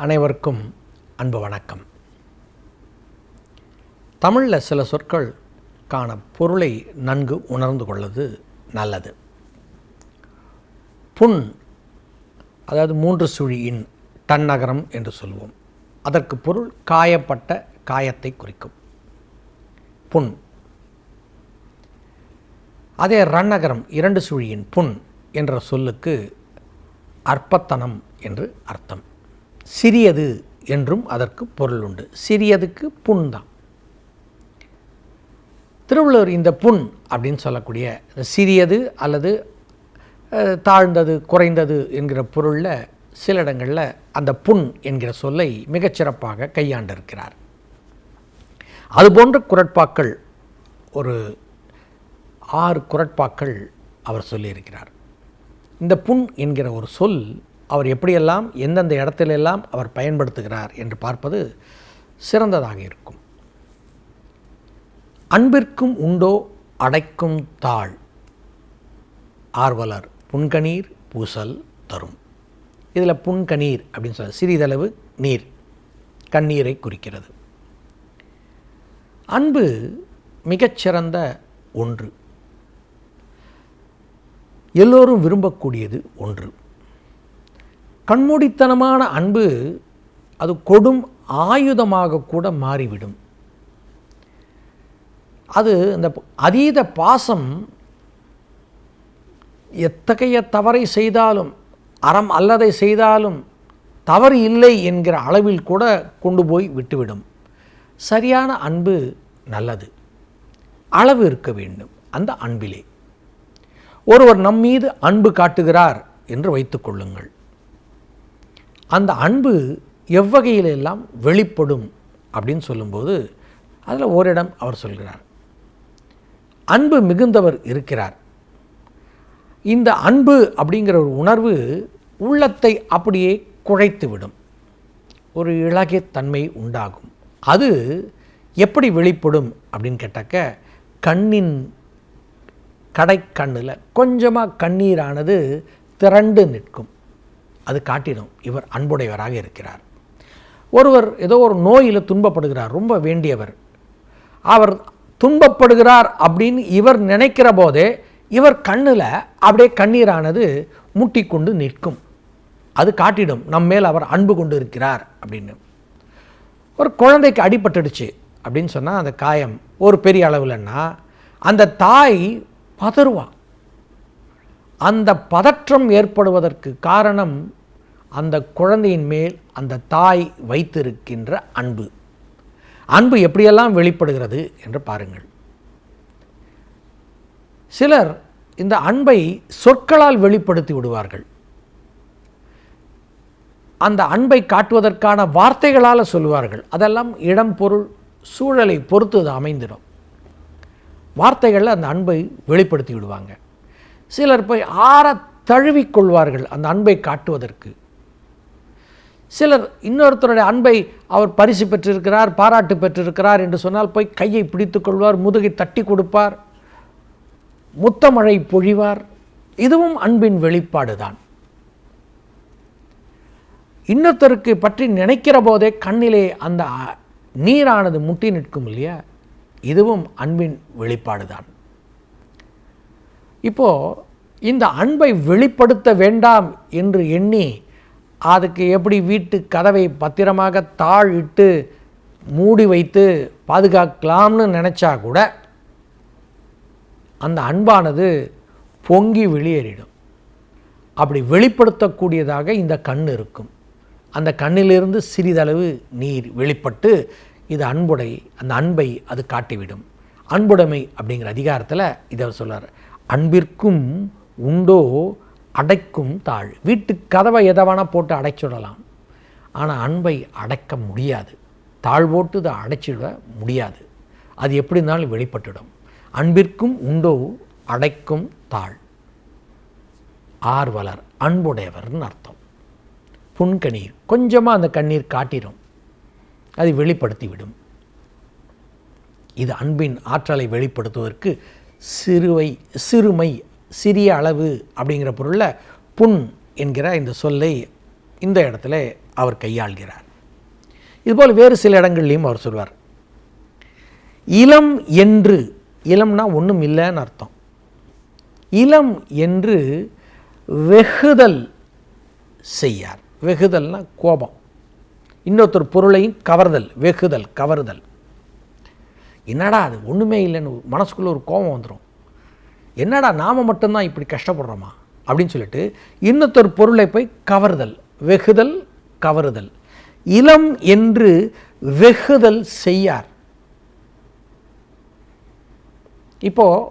அனைவருக்கும் அன்பு வணக்கம். தமிழில் சில சொற்கள் காண பொருளை நன்கு உணர்ந்து கொள்வது நல்லது. புண் அதாவது மூன்று சுழியின் தன்னகரம் என்று சொல்வோம். அதற்கு பொருள் காயப்பட்ட காயத்தை குறிக்கும். புண். அதே ரன்னகரம் இரண்டு சுழியின் புண் என்ற சொல்லுக்கு அற்பத்தனம் என்று அர்த்தம். சிறியது என்றும் அதற்கு பொருள் உண்டு. சிறியதுக்கு புண் தான். திருவள்ளுவர் இந்த புண் அப்படின்னு சொல்லக்கூடிய சிறியது அல்லது தாழ்ந்தது குறைந்தது என்கிற பொருளில் சில இடங்களில் அந்த புண் என்கிற சொல்லை மிகச்சிறப்பாக கையாண்டிருக்கிறார். அதுபோன்ற குரட்பாக்கள் ஒரு ஆறு குரட்பாக்கள் அவர் சொல்லியிருக்கிறார். இந்த புண் என்கிற ஒரு சொல் அவர் எப்படியெல்லாம் எந்தெந்த இடத்திலெல்லாம் அவர் பயன்படுத்துகிறார் என்று பார்ப்பது சிறந்ததாக இருக்கும். அன்பிற்கும் உண்டோ அடைக்கும் தாழ் ஆர்வலர் புன்கணீர் பூசல் தரும். இதில் புன்கணீர் அப்படின்னு சொல்ல சிறிதளவு நீர் கண்ணீரை குறிக்கிறது. அன்பு மிகச்சிறந்த ஒன்று. எல்லோரும் விரும்பக்கூடியது ஒன்று. கண்மூடித்தனமான அன்பு அது கொடும் ஆயுதமாக கூட மாறிவிடும். அது இந்த அதீத பாசம் எத்தகைய தவறை செய்தாலும் அறம் அல்லதை செய்தாலும் தவறு இல்லை என்கிற அளவில் கூட கொண்டு போய் விட்டுவிடும். சரியான அன்பு நல்லது. அளவு இருக்க வேண்டும் அந்த அன்பிலே. ஒருவர் நம் மீது அன்பு காட்டுகிறார் என்று வைத்துக்கொள்ளுங்கள் அந்த அன்பு எவ்வகையிலெல்லாம் வெளிப்படும் அப்படின்னு சொல்லும்போது அதில் ஓரிடம் அவர் சொல்கிறார். அன்பு மிகுந்தவர் இருக்கிறார். இந்த அன்பு அப்படிங்கிற ஒரு உணர்வு உள்ளத்தை அப்படியே குழைத்துவிடும். ஒரு இளகிய தன்மை உண்டாகும். அது எப்படி வெளிப்படும் அப்படின்னு கேட்டாக்க கண்ணின் கடைக்கண்ணில் கொஞ்சமாக கண்ணீரானது திரண்டு நிற்கும். அது காட்டிடும். இவர் அன்புடையவராக இருக்கிறார். ஒருவர் ஏதோ ஒரு நோயில் துன்பப்படுகிறார். ரொம்ப வேண்டியவர். அவர் துன்பப்படுகிறார் அப்படின்னு இவர் நினைக்கிற போதே இவர் கண்ணில் அப்படியே கண்ணீரானது முட்டிக்கொண்டு நிற்கும். அது காட்டிடும். நம்ம மேல் அவர் அன்பு கொண்டு இருக்கிறார் அப்படின்னு. ஒரு குழந்தைக்கு அடிபட்டுடுச்சு அப்படின்னு சொன்னால் அந்த காயம் ஒரு பெரிய அளவில்னா அந்த தாய் பதறுவான் அந்த பதற்றம் ஏற்படுவதற்கு காரணம் அந்த குழந்தையின் மேல் அந்த தாய் வைத்திருக்கின்ற அன்பு. அன்பு எப்படியெல்லாம் வெளிப்படுகிறது என்று பாருங்கள். சிலர் இந்த அன்பை சொற்களால் வெளிப்படுத்தி விடுவார்கள். அந்த அன்பை காட்டுவதற்கான வார்த்தைகளால் சொல்லுவார்கள். அதெல்லாம் இடம் பொருள் சூழலை பொறுத்து அது அமைந்திடும். வார்த்தைகளில் அந்த அன்பை வெளிப்படுத்தி விடுவாங்க. சிலர் போய் ஆற தழுவிக்கொள்வார்கள் அந்த அன்பை காட்டுவதற்கு. சிலர் இன்னொருத்தருடைய அன்பை அவர் பரிசு பெற்றிருக்கிறார் பாராட்டு பெற்றிருக்கிறார் என்று சொன்னால் போய் கையை பிடித்துக்கொள்வார் முதுகை தட்டி கொடுப்பார் முத்தமழை பொழிவார். இதுவும் அன்பின் வெளிப்பாடு தான். இன்னொருத்தருக்கு பற்றி நினைக்கிற போதே கண்ணிலே அந்த நீரானது முட்டி நிற்கும் இல்லையா? இதுவும் அன்பின் வெளிப்பாடு தான். இப்போது இந்த அன்பை வெளிப்படுத்த வேண்டாம் என்று எண்ணி அதுக்கு எப்படி வீட்டு கதவை பத்திரமாக தாழ் இட்டு மூடி வைத்து பாதுகாக்கலாம்னு நினச்சா கூட அந்த அன்பானது பொங்கி வெளியேறிடும். அப்படி வெளிப்படுத்தக்கூடியதாக இந்த கண் இருக்கும். அந்த கண்ணிலிருந்து சிறிதளவு நீர் வெளிப்பட்டு இது அன்புடை அந்த அன்பை அது காட்டிவிடும். அன்புடைமை அப்படிங்கிற அதிகாரத்தில் இதை அவர் அன்பிற்கும் உண்டோ அடைக்கும் தாழ். வீட்டு கதவை எதை வேணால் போட்டு அடைச்சிடலாம். ஆனால் அன்பை அடைக்க முடியாது. தாழ் போட்டு இதை அடைச்சிட முடியாது. அது எப்படி இருந்தாலும் வெளிப்பட்டுடும். அன்பிற்கும் உண்டோ அடைக்கும் தாழ். ஆர்வலர் அன்புடையவர்னு அர்த்தம். புன்கணீர் கொஞ்சமாக அந்த கண்ணீர் காட்டிடும் அது வெளிப்படுத்தி விடும் இது அன்பின் ஆற்றலை வெளிப்படுத்துவதற்கு சிறுவை சிறுமை சிறிய அளவு அப்படிங்கிற பொருளில் புண் என்கிற இந்த சொல்லை இந்த இடத்துல அவர் கையாள்கிறார். இதுபோல் வேறு சில இடங்கள்லையும் அவர் சொல்வார். இளம் என்று இளம்னா ஒன்றும் இல்லைன்னு அர்த்தம். இளம் என்று வெகுதல் செய்யார். வெகுதல்னா கோபம். இன்னொருத்தர் பொருளையும் கவர்தல் வெகுதல் கவருதல். என்னடா அது? ஒன்றுமே இல்லைன்னு மனசுக்குள்ளே ஒரு கோபம் வந்துடும் என்னடா நாம் மட்டும்தான் இப்படி கஷ்டப்படுறோமா? அப்படின்னு சொல்லிட்டு இன்னொருத்தர் பொருளை போய் கவருதல் வெகுதல் கவருதல். இளம் என்று வெகுதல் செய்யார். இப்போது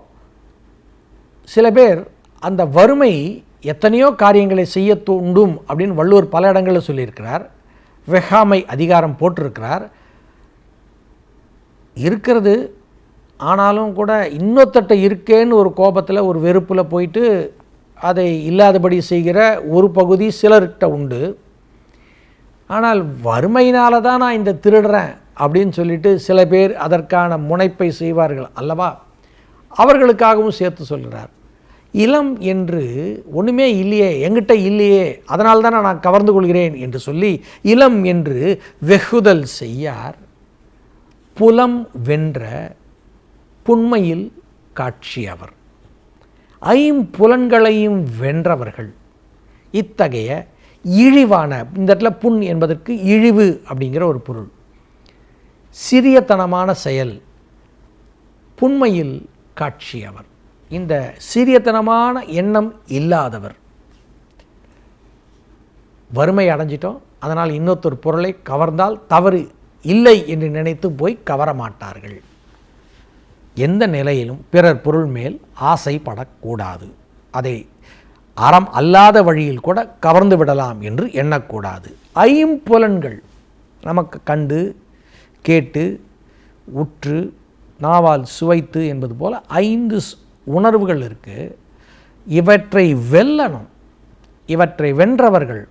சில பேர் அந்த வறுமை எத்தனையோ காரியங்களை செய்ய தூண்டும் அப்படின்னு வள்ளுவர் பல இடங்களில் சொல்லியிருக்கிறார். வெகாமை அதிகாரம் போட்டிருக்கிறார். இருக்கிறது. ஆனாலும் கூட இன்னொத்தட்ட இருக்கேன்னு ஒரு கோபத்தில் ஒரு வெறுப்பில் போயிட்டு அதை இல்லாதபடி செய்கிற ஒரு பகுதி சிலர்கிட்ட உண்டு. ஆனால் வறுமையினால தான் நான் இந்த திருடுறேன் அப்படின்னு சொல்லிட்டு சில பேர் அதற்கான முனைப்பை செய்வார்கள் அல்லவா? அவர்களுக்காகவும் சேர்த்து சொல்கிறார் இளம் என்று ஒன்றுமே இல்லையே எங்கிட்ட இல்லையே அதனால நான் கவர்ந்து கொள்கிறேன் என்று சொல்லி இளம் என்று வெகுதல் செய்யார். புலம் வென்ற புண்மையில் காட்சி அவர் ஐம்புலன்களையும் வென்றவர்கள். இத்தகைய இழிவான இந்த இடத்துல புண் என்பதற்கு இழிவு அப்படிங்கிற ஒரு பொருள். சிறியத்தனமான செயல் புண்மையில் காட்சி அவர் இந்த சிறியத்தனமான எண்ணம் இல்லாதவர். வறுமை அடைஞ்சிட்டோம் அதனால் இன்னொருத்தர் பொருளை கவர்ந்தால் தவறு இல்லை என்று நினைத்து போய் கவர மாட்டார்கள் எந்த நிலையிலும் பிறர் பொருள் மேல் ஆசைப்படக்கூடாது. அதை அறம் அல்லாத வழியில் கூட கவர்ந்து விடலாம் என்று எண்ணக்கூடாது. ஐம்புலன்கள் நமக்கு கண்டு கேட்டு உற்று நாவால் சுவைத்து என்பது போல் ஐந்து உணர்வுகள் இருக்குது இவற்றை வெல்லணும். இவற்றை வென்றவர்கள்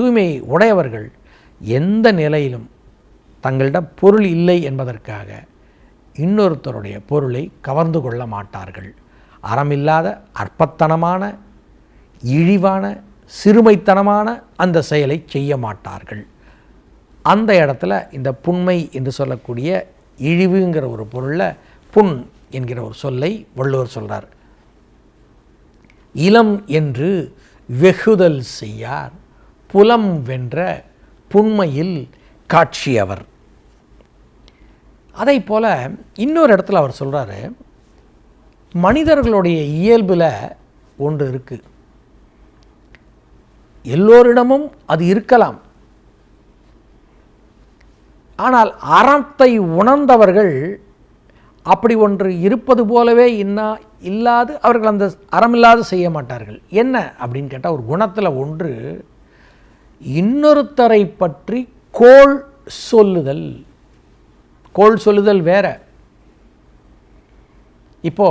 தூய்மையை உடையவர்கள் எந்த நிலையிலும் தங்களிடம் பொருள் இல்லை என்பதற்காக இன்னொருத்தருடைய பொருளை கவர்ந்து கொள்ள மாட்டார்கள். அறமில்லாத அற்பத்தனமான இழிவான சிறுமைத்தனமான அந்த செயலை செய்ய மாட்டார்கள். அந்த இடத்துல இந்த புண்மை என்று சொல்லக்கூடிய இழிவுங்கிற ஒரு பொருளில் புண் என்கிற ஒரு சொல்லை வள்ளுவர் சொல்கிறார் இளம் என்று வெகுதல் செய்யார் புலம் வென்ற புண்மையில் காட்சியவர். அதை போல இன்னொரு இடத்துல அவர் சொல்கிறாரு மனிதர்களுடைய இயல்பில் ஒன்று இருக்குது எல்லோரிடமும் அது இருக்கலாம். ஆனால் அறத்தை உணர்ந்தவர்கள் அப்படி ஒன்று இருப்பது போலவே இன்னா இல்லாது அவர்கள் அந்த அறமில்லாது செய்ய மாட்டார்கள். என்ன அப்படின்னு கேட்டால் ஒரு குணத்தில் ஒன்று இன்னொருத்தரை பற்றி கோள் சொல்லுதல். கோள் சொல்லுதல் வேற. இப்போ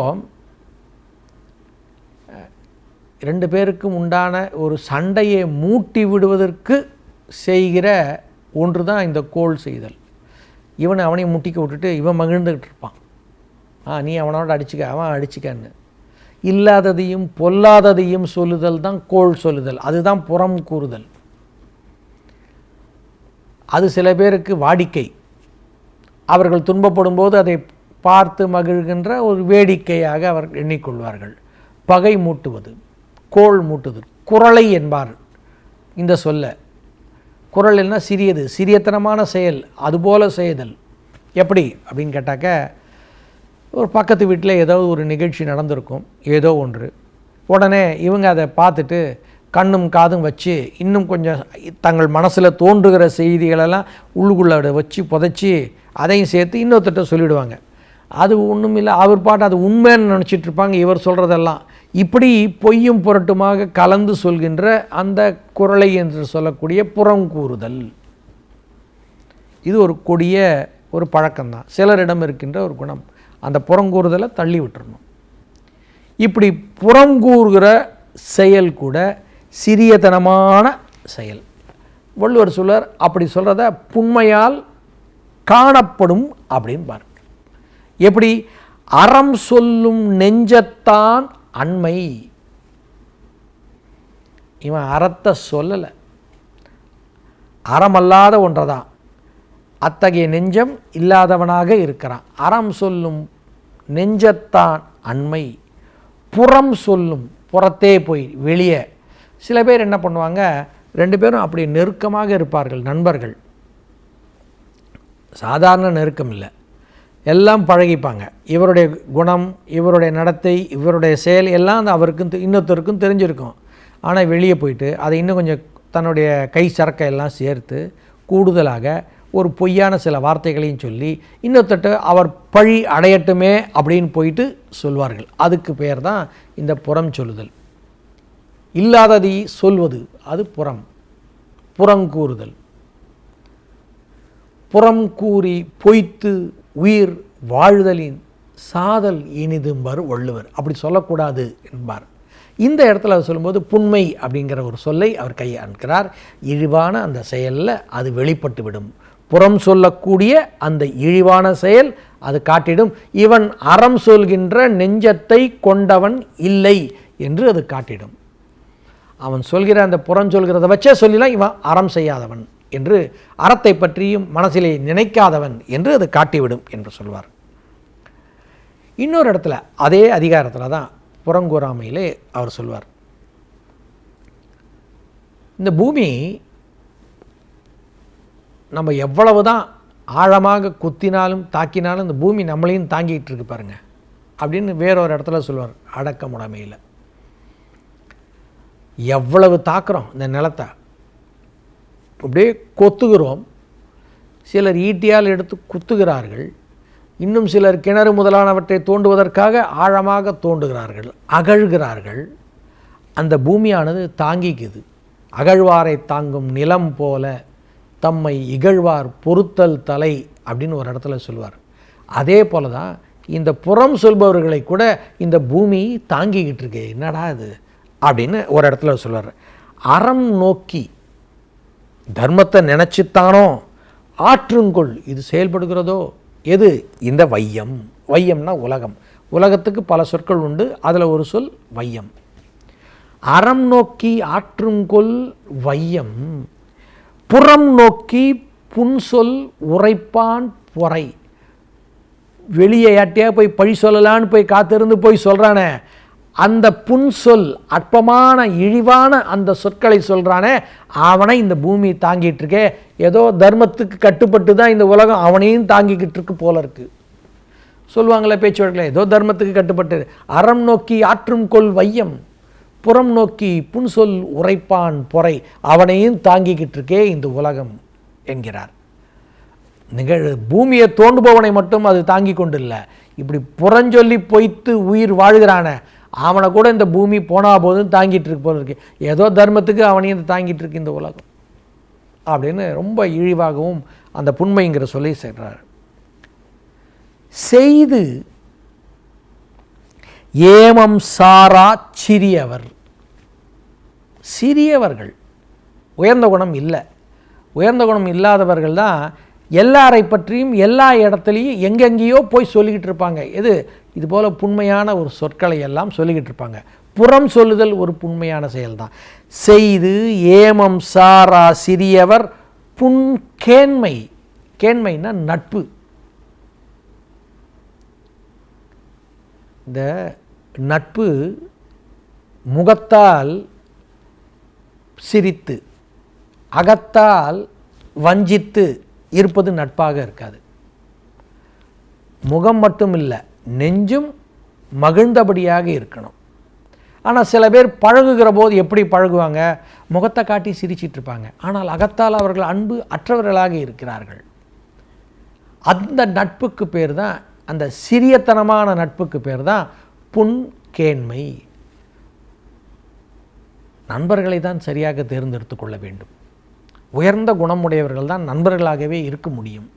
ரெண்டு பேருக்கும் உண்டான ஒரு சண்டையை மூட்டி விடுவதற்கு செய்கிற ஒன்று தான் இந்த கோள் செய்தல். இவனை அவனையும் முட்டிக்க விட்டுட்டு இவன் மகிழ்ந்துக்கிட்டு இருப்பான். ஆ நீ அவனோட அடிச்சுக்க அவன் அடிச்சுக்கன்னு. இல்லாததையும் பொல்லாததையும் சொல்லுதல் தான் கோள் சொல்லுதல். அதுதான் புறம் கூறுதல். அது சில பேருக்கு வாடிக்கை. அவர்கள் துன்பப்படும் போது அதை பார்த்து மகிழ்கின்ற ஒரு வேடிக்கையாக அவர் எண்ணிக்கொள்வார்கள். பகை மூட்டுவது கோள் மூட்டுதல் குரலை என்பார். இந்த சொல்ல குரல் என்ன? சிறியது சிறியத்தனமான செயல் அதுபோல செய்தல். எப்படி? அப்படின்னு கேட்டாக்க ஒரு பக்கத்து வீட்டில் ஏதோ ஒரு நிகழ்ச்சி நடந்திருக்கும் ஏதோ ஒன்று. உடனே இவங்க அதை பார்த்துட்டு கண்ணும் காதும் வச்சு இன்னும் கொஞ்சம் தங்கள் மனசில் தோன்றுகிற செய்திகளெல்லாம் உள்ளுக்குள்ளே வச்சு புதைச்சி அதையும் சேர்த்து இன்னொருத்தட்ட சொல்லிவிடுவாங்க அது ஒன்றும் இல்லை அவர் பாட்டு அது உண்மைன்னு நினச்சிட்டு இருப்பாங்க இவர் சொல்கிறதெல்லாம் இப்படி பொய்யும் புரட்டுமாக கலந்து சொல்கின்ற அந்த குரலை என்று சொல்லக்கூடிய புறங்கூறுதல். இது ஒரு கொடிய ஒரு பழக்கம்தான். சிலரிடம் இருக்கின்ற ஒரு குணம். அந்த புறங்கூறுதலை தள்ளி விட்டுறணும். இப்படி புறங்கூறுகிற செயல் கூட சிறியதனமான செயல். வள்ளுவர் சொல்வர் அப்படி சொல்கிறத புண்மையால் காணப்படும் அப்படின்னு எப்படி? அறம் சொல்லும் நெஞ்சத்தான் அண்மை. இவன் அறத்தை சொல்லலை. அறமல்லாத ஒன்றை தான் அத்தகைய நெஞ்சம் இல்லாதவனாக இருக்கிறான். அறம் சொல்லும் நெஞ்சத்தான் அண்மை. புறம் சொல்லும் புறத்தே போய் வெளியே. சில பேர் என்ன பண்ணுவாங்க? ரெண்டு பேரும் அப்படி நெருக்கமாக இருப்பார்கள் நண்பர்கள். சாதாரண நெருக்கம் இல்லை. எல்லாம் பழகிப்பாங்க. இவருடைய குணம் இவருடைய நடத்தை இவருடைய செயல் எல்லாம் அந்த அவருக்கும் தெ- இன்னொருத்தருக்கும் தெரிஞ்சிருக்கும். ஆனால் வெளியே போயிட்டு அதை இன்னும் கொஞ்சம் தன்னுடைய கை சரக்கை எல்லாம் சேர்த்து கூடுதலாக ஒரு பொய்யான சில வார்த்தைகளையும் சொல்லி இன்னொருத்தட்ட அவர் பழி அடையட்டுமே அப்படின்னு போயிட்டு சொல்வார்கள். அதுக்கு பெயர் தான் இந்த புறம் சொல்லுதல். இல்லாததை சொல்வது அது புறம். புறங்கூறுதல் புறம் கூறி பொய்த்து உயிர் வாழ்தலின் சாதல் இனிதும்பர் வள்ளுவர். அப்படி சொல்லக்கூடாது என்பார். இந்த இடத்துல அவர் சொல்லும்போது புண்மை அப்படிங்கிற ஒரு சொல்லை அவர் கையாண்கிறார் இழிவான அந்த செயலில் அது வெளிப்பட்டு விடும் புறம் சொல்லக்கூடிய அந்த இழிவான செயல் அது காட்டிடும். இவன் அறம் சொல்கின்ற நெஞ்சத்தை கொண்டவன் இல்லை என்று அது காட்டிடும். அவன் சொல்கிற அந்த புறம் சொல்கிறத வச்சே சொல்லிலாம் இவன் அறம் செய்யாதவன். என்று அறத்தை பற்றியும் மனசிலே நினைக்காதவன் என்று அது காட்டிவிடும் என்று சொல்வார். இன்னொரு இடத்துல அதே அதிகாரத்தில் தான் புறங்கூறாமையிலே அவர் சொல்வார். இந்த பூமி நம்ம எவ்வளவு தான் ஆழமாக குத்தினாலும் தாக்கினாலும் இந்த பூமி நம்மளையும் தாங்கிக்கிட்டு இருக்கு பாருங்கள் அப்படின்னு வேறொரு இடத்துல சொல்வார் அடக்கமுடைமையில் எவ்வளவு தாக்குறோம் இந்த நிலத்தை அப்படியே கொத்துகிறோம். சிலர் ஈட்டியால் எடுத்து குத்துகிறார்கள். இன்னும் சிலர் கிணறு முதலானவற்றை தோண்டுவதற்காக ஆழமாக தோண்டுகிறார்கள். அகழ்கிறார்கள். அந்த பூமியானது தாங்கிக்குது. அகழ்வாரை தாங்கும் நிலம் போல தம்மை இகழ்வார் பொருத்தல் தலை அப்படின்னு ஒரு இடத்துல சொல்வார். அதே போல தான் இந்த புறம் சொல்பவர்களை கூட இந்த பூமி தாங்கிக்கிட்டு இருக்கு என்னடா இது? அப்படின்னு ஒரு இடத்துல சொல்வார். அறம் நோக்கி தர்மத்தை நினச்சித்தானோ? ஆற்றுங்கொள் இது செயல்படுகிறதோ? எது? இந்த வையம். வையம்னா உலகம். உலகத்துக்கு பல சொற்கள் உண்டு. அதில் ஒரு சொல் வையம். அறம் நோக்கி ஆற்றுங்கொள் வையம். புறம் நோக்கி புன்சொல் உரைப்பான் பொறை. வெளியே யாட்டியாக போய் பழி சொல்லலான்னு போய் காத்திருந்து போய் சொல்கிறானே அந்த புன்சொல் அற்பமான இழிவான அந்த சொற்களை சொல்கிறானே அவனை இந்த பூமி தாங்கிட்டு இருக்கே. ஏதோ தர்மத்துக்கு கட்டுப்பட்டு தான் இந்த உலகம் அவனையும் தாங்கிக்கிட்டு இருக்கு போல இருக்கு. சொல்லுவாங்களே பேச்சுவழக்கில் ஏதோ தர்மத்துக்கு கட்டுப்பட்டு அறம் நோக்கி ஆற்றும் கொள் வையம் புறம் நோக்கி புன்சொல் உரைப்பான் பொறை அவனையும் தாங்கிக்கிட்டு இருக்கே இந்த உலகம் என்கிறார். நிகழ் பூமியை தோண்டுபவனை மட்டும் அது தாங்கி கொண்டு இல்லை இப்படி புறஞ்சொல்லி பொய்த்து உயிர் வாழ்கிறானே அவனை கூட இந்த பூமி போனா போதும் தாங்கிட்டு இருக்கு போல இருக்கு. ஏதோ தர்மத்துக்கு அவனையும் தாங்கிட்டு இருக்கு இந்த உலகம். அப்படின்னு ரொம்ப இழிவாகவும் அந்த புண்மைங்கிற சொல்லி சொல்கிறார் செய்து ஏமம் சாரா சிறியவர். சிறியவர்கள். உயர்ந்த குணம் இல்லை. உயர்ந்த குணம் இல்லாதவர்கள் தான் எல்லாரை பற்றியும் எல்லா இடத்துலையும் எங்கெங்கேயோ போய் சொல்லிக்கிட்டு இருப்பாங்க. எது? இதுபோல் புண்மையான ஒரு சொற்களை எல்லாம் சொல்லிக்கிட்டு இருப்பாங்க. புறம் சொல்லுதல் ஒரு புண்மையான செயல்தான். செய்து ஏமம் சாரா சிறியவர் புன் கேண்மை கேண்மைன்னா நட்பு. இந்த நட்பு முகத்தால் சிரித்து அகத்தால் வஞ்சித்து இருப்பது நட்பாக இருக்காது. முகம் மட்டும் இல்லை நெஞ்சும் மகிழ்ந்தபடியாக இருக்கணும். ஆனால் சில பேர் பழகுகிற போது எப்படி பழகுவாங்க? முகத்தை காட்டி சிரிச்சிட்டு இருப்பாங்க. ஆனால் அகத்தால் அவர்கள் அன்பு அற்றவர்களாக இருக்கிறார்கள். அந்த நட்புக்கு பேர் தான் அந்த சிறியத்தனமான நட்புக்கு பேர் தான் புன்கேண்மை நண்பர்களை தான் சரியாக தேர்ந்தெடுத்து கொள்ள வேண்டும். உயர்ந்த குணமுடையவர்கள் தான் நண்பர்களாகவே இருக்க முடியும்.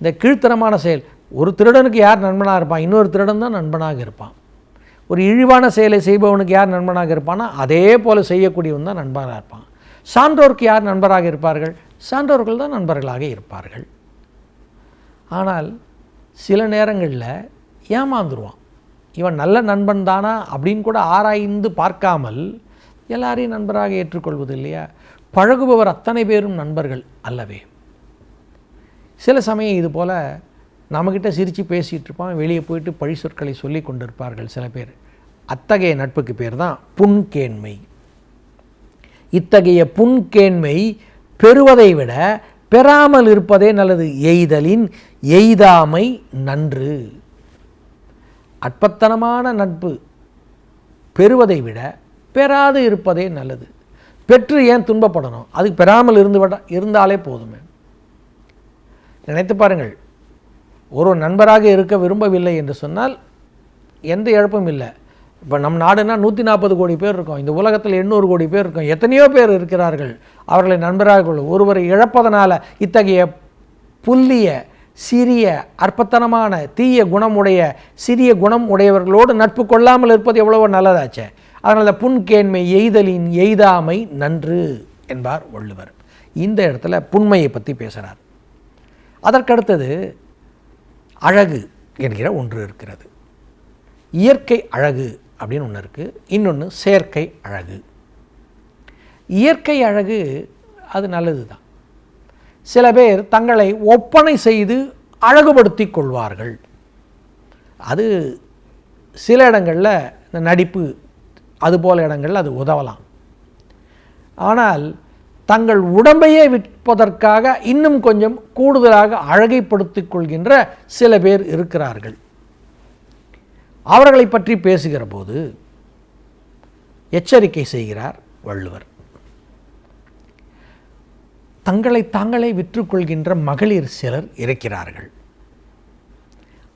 இந்த கீழ்த்தரமான செயல் ஒரு திருடனுக்கு யார் நண்பனாக இருப்பான்? இன்னொரு திருடன் தான் நண்பனாக இருப்பான். ஒரு இழிவான செயலை செய்பவனுக்கு யார் நண்பனாக இருப்பானா அதே போல் செய்யக்கூடியவன் தான் நண்பனாக இருப்பான். சான்றோருக்கு யார் நண்பராக இருப்பார்கள்? சான்றோர்கள் தான் நண்பர்களாக இருப்பார்கள். ஆனால் சில நேரங்களில் ஏமாந்துருவான். இவன் நல்ல நண்பன் தானா அப்படின்னு கூட ஆராய்ந்து பார்க்காமல் எல்லாரையும் நண்பராக ஏற்றுக்கொள்வது இல்லையா? பழகுபவர் அத்தனை பேரும் நண்பர்கள் அல்லவே. சில சமயம் இது போல் நம்மக்கிட்ட சிரித்து பேசிகிட்டு இருப்பான் வெளியே போயிட்டு பழி சொற்களை சொல்லி கொண்டிருப்பார்கள் சில பேர். அத்தகைய நட்புக்கு பேர் தான் புன்கேண்மை. இத்தகைய புன்கேண்மை பெறுவதை விட பெறாமல் இருப்பதே நல்லது. எய்தலின் எய்தாமை நன்று. அற்பத்தனமான நட்பு பெறுவதை விட பெறாது இருப்பதே நல்லது. பெற்று ஏன் துன்பப்படணும்? அதுக்கு பெறாமல் இருந்து விட இருந்தாலே போதுமே. நினைத்து பாருங்கள் ஒரு நண்பராக இருக்க விரும்பவில்லை என்று சொன்னால் எந்த இழப்பும் இல்லை. இப்போ நம் நாடுனா நூற்றி நாற்பது கோடி பேர் இருக்கோம். இந்த உலகத்தில் எண்ணூறு கோடி பேர் இருக்கோம். எத்தனையோ பேர் இருக்கிறார்கள். அவர்களை நண்பராக கொள்ளும் ஒருவரை இழப்பதனால் இத்தகைய புல்லிய சிறிய அற்பத்தனமான தீய குணமுடைய சிறிய குணம் உடையவர்களோடு நட்பு கொள்ளாமல் இருப்பது எவ்வளவோ நல்லதாச்சே. அதனால் புன்கேண்மை எய்தலின் எய்தாமை நன்று என்பார் வள்ளுவர். இந்த இடத்துல புண்மையை பற்றி பேசுகிறார் அதற்கடுத்தது அழகு என்கிற ஒன்று இருக்கிறது. இயற்கை அழகு அப்படின்னு ஒன்று இருக்குது இன்னொன்று செயற்கை அழகு. இயற்கை அழகு அது நல்லது தான் சில பேர் தங்களை ஒப்பனை செய்து அழகுபடுத்தி கொள்வார்கள். அது சில இடங்களில் இந்த நடிப்பு அதுபோல இடங்களில் அது உதவலாம். ஆனால் தங்கள் உடம்பையே விற்பதற்காக இன்னும் கொஞ்சம் கூடுதலாக அழகைப்படுத்திக் கொள்கின்ற சில பேர் இருக்கிறார்கள். அவர்களை பற்றி பேசுகிற போது எச்சரிக்கை செய்கிறார் வள்ளுவர். தங்களை தாங்களே விற்றுக்கொள்கின்ற மகளிர் சிலர் இருக்கிறார்கள்.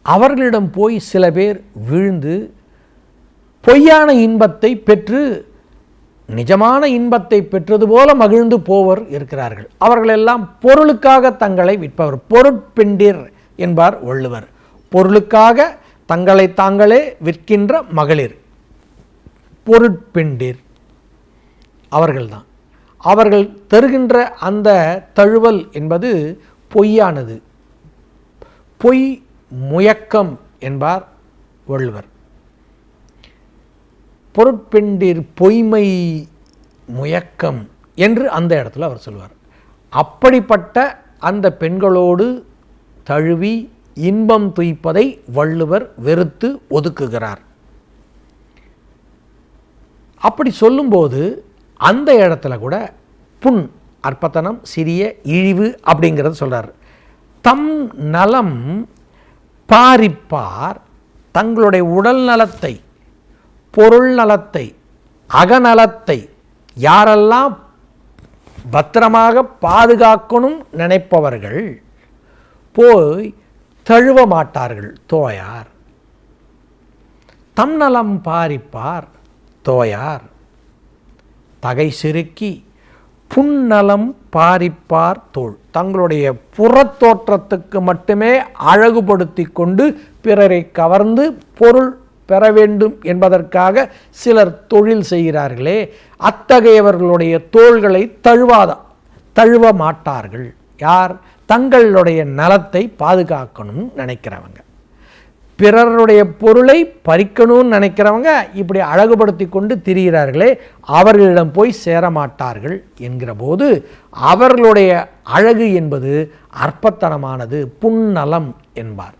அவர்களிடம் போய் சில பேர் விழுந்து பொய்யான இன்பத்தை பெற்று நிஜமான இன்பத்தை பெற்றது போல மகிழ்ந்து போவர் இருக்கிறார்கள். அவர்களெல்லாம் பொருளுக்காக தங்களை விற்பவர். பொருட்பெண்டிர் என்பார் வள்ளுவர். பொருளுக்காக தங்களை தாங்களே விற்கின்ற மகளிர். பொருட்பெண்டிர் அவர்கள்தான். அவர்கள் தருகின்ற அந்த தழுவல் என்பது பொய்யானது. பொய் முயக்கம் என்பார் வள்ளுவர். பொருட்பெண்டிர் பொய்மை முயக்கம் என்று அந்த இடத்துல அவர் சொல்வார் அப்படிப்பட்ட அந்த பெண்களோடு தழுவி இன்பம் துய்ப்பதை வள்ளுவர் வெறுத்து ஒதுக்குகிறார். அப்படி சொல்லும்போது அந்த இடத்துல கூட புண் அற்பத்தனம் சிறிய இழிவு அப்படிங்கிறத சொல்கிறார் தம் நலம் பாரிப்பார் தங்களுடைய உடல் நலத்தை பொருள் நலத்தை அகநலத்தை யாரெல்லாம் பத்திரமாக பாதுகாக்கணும் நினைப்பவர்கள் போய் தழுவ மாட்டார்கள் தோயார். தம் நலம் பாரிப்பார் தோயார். தகை சிறுக்கி புன்னலம் பாரிப்பார் தோல். தங்களுடைய புறத்தோற்றத்துக்கு மட்டுமே அழகுபடுத்தி கொண்டு பிறரை கவர்ந்து பொருள் பெற வேண்டும் என்பதற்காக சிலர் தொழில் செய்கிறார்களே அத்தகையவர்களுடைய தோள்களை தழுவாத தழுவ மாட்டார்கள். யார்? தங்களுடைய நலத்தை பாதுகாக்கணும்னு நினைக்கிறவங்க. பிறருடைய பொருளை பறிக்கணும்னு நினைக்கிறவங்க இப்படி அழகுபடுத்தி கொண்டு திரிகிறார்களே அவர்களிடம் போய் சேரமாட்டார்கள் என்கிற போது அவர்களுடைய அழகு என்பது அற்பத்தனமானது புன்னலம் என்பார்.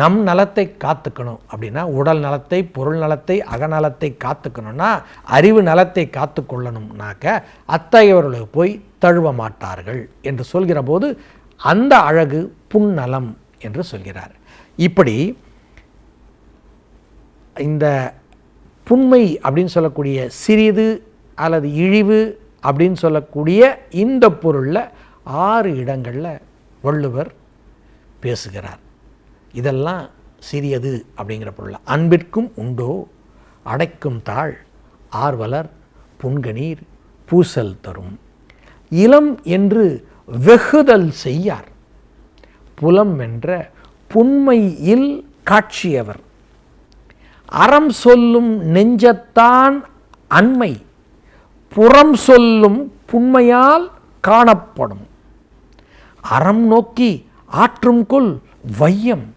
நம் நலத்தை காத்துக்கணும் அப்படின்னா உடல் நலத்தை பொருள் நலத்தை அகநலத்தை காத்துக்கணும்னா அறிவு நலத்தை காத்து கொள்ளணும்னாக்க அத்தகையவர்களுக்கு போய் தழுவ மாட்டார்கள் என்று சொல்கிற போது அந்த அழகு புன்னலம் என்று சொல்கிறார். இப்படி இந்த புண்மை அப்படின்னு சொல்லக்கூடிய சிறிது அல்லது இழிவு அப்படின்னு சொல்லக்கூடிய இந்த பொருளில் ஆறு இடங்களில் வள்ளுவர் பேசுகிறார். இதெல்லாம் சிறியது அப்படிங்கிற பொருள். அன்பிற்கும் உண்டோ? அடைக்கும் தாழ் ஆர்வலர் புன்கணீர் பூசல் தரும். இளம் என்று வெகுதல் செய்யார். புலம் என்ற புண்மையில் காட்சியவர். அறம் சொல்லும் நெஞ்சத்தான் அண்மை. புறம் சொல்லும் புண்மையால் காணப்படும். அறம் நோக்கி ஆற்றும் கொள் வையம்.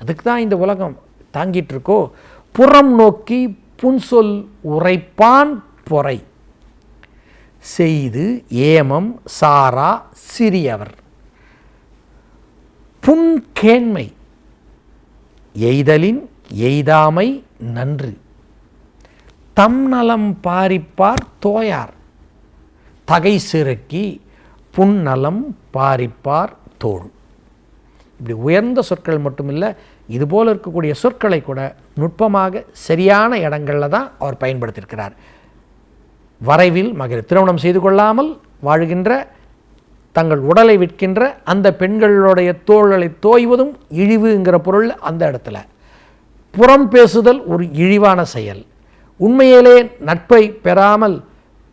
அதுக்கு தான் இந்த உலகம் தாங்கிட்டு இருக்கோ புறம் நோக்கி புன்சொல் உரைப்பான் பொறை. செய்து ஏமம் சாரா சிறியவர். புன்கேண்மை எய்தலின் எய்தாமை நன்று. தம் நலம் பாரிப்பார் தோயார். தகை சிறுக்கி புன்னலம் பாரிப்பார் தோள் இப்படி உயர்ந்த சொற்கள் மட்டுமில்லை இதுபோல் இருக்கக்கூடிய சொற்களை கூட நுட்பமாக சரியான இடங்களில் தான் அவர் பயன்படுத்தியிருக்கிறார். வரைவில் மகிழ் திருமணம் செய்து கொள்ளாமல் வாழுகின்ற தங்கள் உடலை விற்கின்ற அந்த பெண்களுடைய தோள்களை தோய்வதும் இழிவுங்கிற பொருள் அந்த இடத்துல. புறம் பேசுதல் ஒரு இழிவான செயல். உண்மையிலே நட்பை பெறாமல்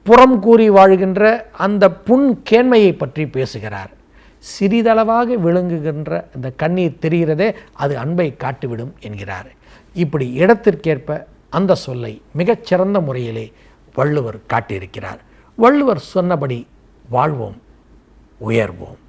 புறம் கூறி வாழ்கின்ற அந்த புண் கேண்மையை பற்றி பேசுகிறார். சிறிதளவாக விளங்குகின்ற இந்த கண்ணீர் தெரிகிறதே அது அன்பை காட்டிவிடும் என்கிறார். இப்படி இடத்திற்கேற்ப அந்த சொல்லை மிகச்சிறந்த முறையிலே வள்ளுவர் காட்டியிருக்கிறார். வள்ளுவர் சொன்னபடி வாழ்வோம் உயர்வோம்.